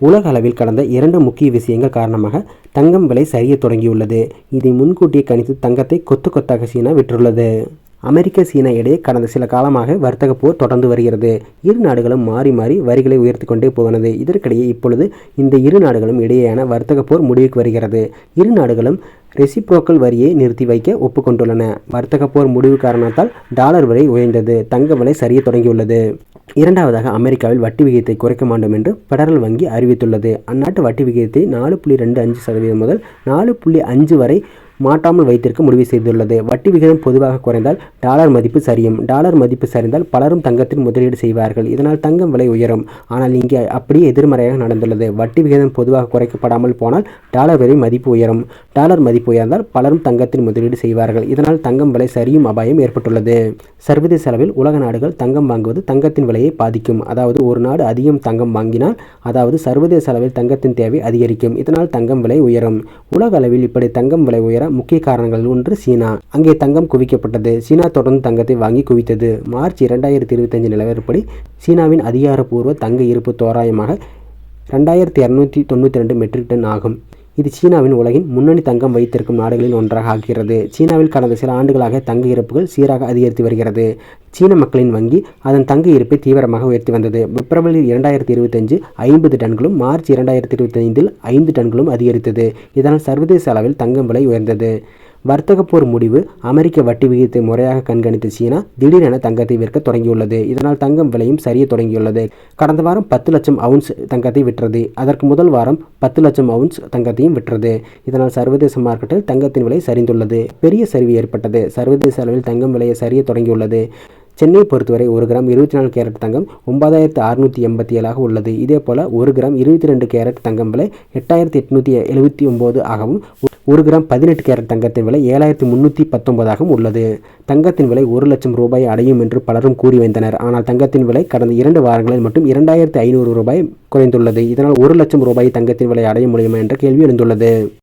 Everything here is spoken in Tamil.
உலக அளவில் கடந்த இரண்டு முக்கிய விஷயங்கள் காரணமாக தங்கம் விலை சரிய தொடங்கியுள்ளது. இதை முன்கூட்டியே கணித்து தங்கத்தை கொத்து கொத்தாக சீனா விற்றுள்ளது. அமெரிக்க சீனா இடையே கடந்த சில காலமாக வர்த்தக போர் தொடர்ந்து வருகிறது. இரு நாடுகளும் மாறி மாறி வரிகளை உயர்த்தி கொண்டே போனது. இதற்கிடையே இப்பொழுது இந்த இரு நாடுகளும் இடையேயான வர்த்தக போர் முடிவுக்கு வருகிறது. இரு நாடுகளும் ரெசிப்ரோக்கல் வரியை நிறுத்தி வைக்க ஒப்புக்கொண்டுள்ளன. வர்த்தக போர் முடிவு காரணத்தால் டாலர் விலை உயர்ந்தது. தங்க விலை சரிய தொடங்கியுள்ளது. இரண்டாவதாக அமெரிக்காவில் வட்டி விகிதத்தை குறைக்க மாட்டோம் என்று பெடரல் வங்கி அறிவித்துள்ளது. அந்நாட்டு வட்டி விகிதத்தை நாலு புள்ளி ரெண்டு அஞ்சு சதவீதம் முதல் நாலு புள்ளி அஞ்சு வரை மாட்டாமல் வைத்திருக்க முடிவு செய்துள்ளது. வட்டி விகிதம் பொதுவாக குறைந்தால் டாலர் மதிப்பு சரியும். டாலர் மதிப்பு சரிந்தால் பலரும் தங்கத்தில் முதலீடு செய்வார்கள். இதனால் தங்கம் விலை உயரும். ஆனால் இங்கே அப்படியே எதிர்மறையாக நடந்துள்ளது. வட்டி விகிதம் பொதுவாக குறைக்கப்படாமல் போனால் டாலர் விலை மதிப்பு உயரும். டாலர் மதிப்பு உயர்ந்தால் பலரும் தங்கத்தில் முதலீடு செய்வார்கள். இதனால் தங்கம் விலை சரியும் அபாயம் ஏற்பட்டுள்ளது. சர்வதேச அளவில் உலக நாடுகள் தங்கம் வாங்குவது தங்கத்தின் விலையை பாதிக்கும். அதாவது ஒரு நாடு அதிகம் தங்கம் வாங்கினால் அதாவது சர்வதேச அளவில் தங்கத்தின் தேவை அதிகரிக்கும். இதனால் தங்கம் விலை உயரும். உலக அளவில் இப்படி தங்கம் விலை உயர முக்கிய காரணங்கள் ஒன்று சீனா. அங்கே தங்கம் குவிக்கப்பட்டது. சீனா தொடர்ந்து தங்கத்தை வாங்கி குவித்தது. மார்ச் இரண்டாயிரத்தி இருபத்தஞ்சு நிலவரப்படி சீனாவின் அதிகாரப்பூர்வ தங்க இருப்பு தோராயமாக ரெண்டாயிரத்தி இரநூத்தி தொண்ணூற்றி ரெண்டு மெட்ரிக் டன் ஆகும். இது சீனாவின் உலகின் முன்னணி தங்கம் வைத்திருக்கும் நாடுகளில் ஒன்றாக ஆகிறது சீனாவில் கடந்த சில ஆண்டுகளாக தங்க இருப்புகள் சீராக அதிகரித்து வருகிறது. சீன மக்களின் வங்கி அதன் தங்க இருப்பை தீவிரமாக உயர்த்தி வந்தது. பிப்ரவரி இரண்டாயிரத்தி இருபத்தஞ்சு ஐம்பது டன்களும் மார்ச் இரண்டாயிரத்தி இருபத்தி ஐந்தில் ஐந்து டன்களும் அதிகரித்தது. இதனால் சர்வதேச அளவில் தங்கம் விலை உயர்ந்தது. வர்த்தக போர் முடிவு அமெரிக்க வட்டி விகிதத்தை முறையாக கண்காணித்த சீனா திடீரென தங்கத்தை விற்க தொடங்கியுள்ளது. இதனால் தங்கம் விலையும் சரிய தொடங்கியுள்ளது. கடந்த வாரம் பத்து லட்சம் அவுன்ஸ் தங்கத்தை விற்றது. அதற்கு முதல் வாரம் பத்து லட்சம் அவுன்ஸ் தங்கத்தையும் விற்றது. இதனால் சர்வதேச மார்க்கெட்டில் தங்கத்தின் விலை சரிந்துள்ளது. பெரிய சரிவு ஏற்பட்டது. சர்வதேச அளவில் தங்கம் விலையை சரிய தொடங்கியுள்ளது. சென்னை பொறுத்தவரை ஒரு கிராம் இருபத்தி நாலு கேரட் தங்கம் ஒன்பதாயிரத்து அறுநூற்றி எண்பத்தி ஏழாக உள்ளது. இதே போல் ஒரு கிராம் இருபத்தி ரெண்டு கேரட் தங்கம் விலை எட்டாயிரத்தி எட்நூற்றி எழுபத்தி ஒம்பது ஆகவும் ஒரு கிராம் பதினெட்டு கேரட் தங்கத்தின் விலை ஏழாயிரத்தி முந்நூற்றி பத்தொன்பதாகவும் உள்ளது. தங்கத்தின் விலை ஒரு லட்சம் ரூபாய் அடையும் என்று பலரும் கூறி வந்தனர் ஆனால் தங்கத்தின் விலை கடந்த இரண்டு வாரங்களில் மட்டும் இரண்டாயிரத்தி ஐநூறு ரூபாய் குறைந்துள்ளது. இதனால் ஒரு லட்சம் ரூபாய் தங்கத்தின் விலை அடைய முடியுமா என்ற கேள்வி எழுந்துள்ளது.